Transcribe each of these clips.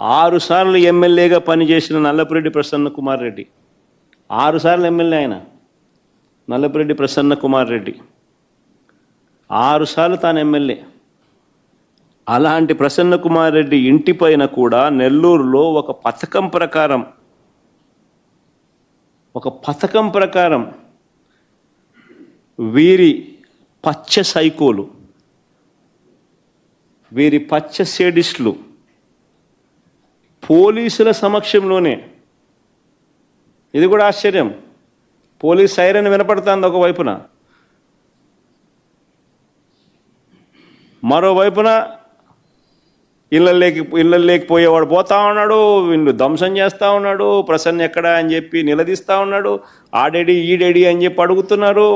ఆరుసార్లు ఎమ్మెల్యేగా పనిచేసిన నల్లపురెడ్డి ప్రసన్న కుమార్ రెడ్డి. ఆరుసార్లు ఎమ్మెల్యే ఆయన. నల్లపురెడ్డి ప్రసన్న కుమార్ రెడ్డి. ఆరుసార్లు తాను ఎమ్మెల్యే. అలాంటి ప్రసన్న కుమార్ రెడ్డి ఇంటి పైన కూడా నెల్లూరులో ఒక పథకం ప్రకారం ఒక పథకం ప్రకారం వీరి పచ్చ సైకోలు వీరి పచ్చ సేడిస్టులు పోలీసుల సమక్షంలోనే. ఇది కూడా ఆశ్చర్యం. పోలీస్ సైరన్ వినపడుతుంది ఒకవైపున మరోవైపున ఇళ్ళల్లోకి ఇళ్ళల్లోకి పోయేవాడు పోతా ఉన్నాడు వీళ్ళు ధ్వంసం చేస్తూ ఉన్నాడు ప్రసన్న ఎక్కడా అని చెప్పి నిలదీస్తూ ఉన్నాడు ఆడేడి ఈడేడి అని చెప్పి అడుగుతున్నారు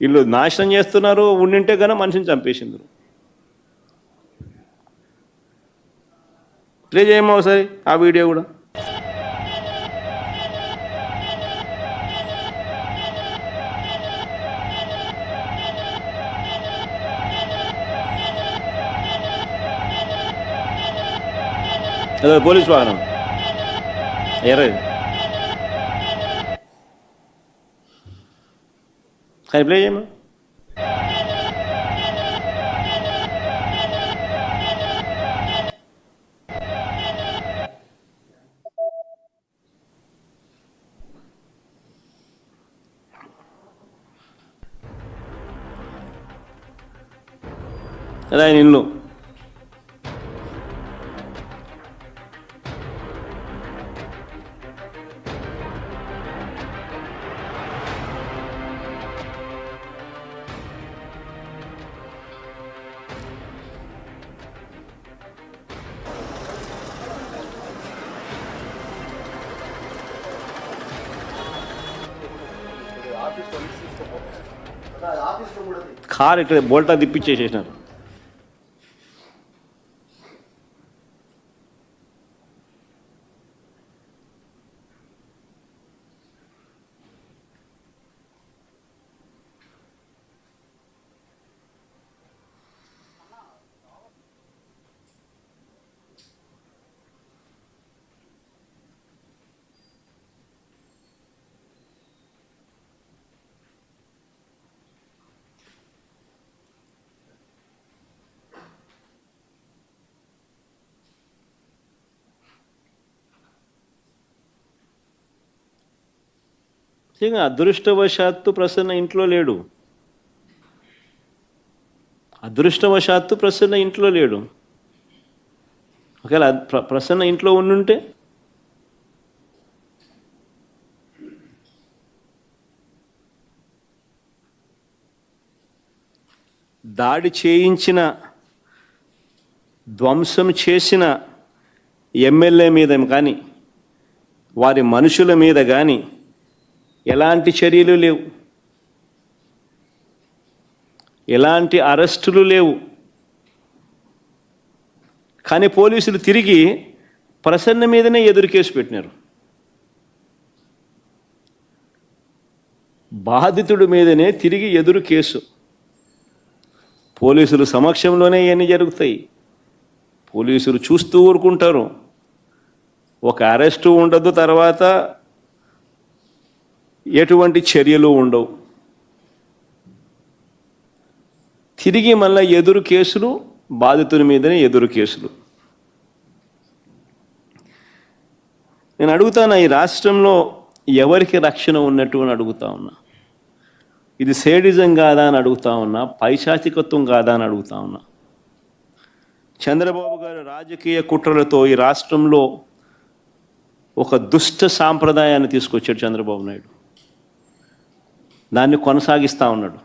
వీళ్ళు నాశనం చేస్తున్నారు ఉండింటే గన మనిషిని చంపేసిండ్రు. ప్లే చేయమో ఒకసారి ఆ వీడియో కూడా అదే పోలీస్ వాహనం ఎర్ర సరే ప్లే చేయమా అదే ఆయన ఇల్లు కార్ ఇక్కడ బోల్టా తిప్పించేసేసినారు. నిజంగా అదృష్టవశాత్తు ప్రసన్న ఇంట్లో లేడు. అదృష్టవశాత్తు ప్రసన్న ఇంట్లో లేడు. ఒకవేళ ప్ర- ప్రసన్న ఇంట్లో ఉండుంటే? దాడి చేయించిన ధ్వంసం చేసిన ఎమ్మెల్యే మీద కానీ వారి మనుషుల మీద కానీ ఎలాంటి చర్యలు లేవు. ఎలాంటి అరెస్టులు లేవు. కానీ పోలీసులు తిరిగి ప్రసన్న మీదనే ఎదురు కేసు పెట్టినారు. బాధితుడి మీదనే తిరిగి ఎదురు కేసు. పోలీసులు సమక్షంలోనే ఇవన్నీ జరుగుతాయి. పోలీసులు చూస్తూ ఊరుకుంటారు. ఒక అరెస్టు ఉండదు తర్వాత ఎటువంటి చర్యలు ఉండవు. తిరిగి మళ్ళీ ఎదురు కేసులు బాధితుని మీదనే ఎదురు కేసులు. నేను అడుగుతాను ఈ రాష్ట్రంలో ఎవరికి రక్షణ ఉన్నట్టు అని అడుగుతా ఉన్నా? ఇది సేడిజం కాదా అని అడుగుతా ఉన్నా? పైశాచికత్వం కాదా అని అడుగుతా ఉన్నా? చంద్రబాబు గారు రాజకీయ కుట్రలతో ఈ రాష్ట్రంలో ఒక దుష్ట సాంప్రదాయాన్ని తీసుకొచ్చాడు చంద్రబాబు నాయుడు. దాన్ని కొనసాగిస్తూ ఉన్నాడు.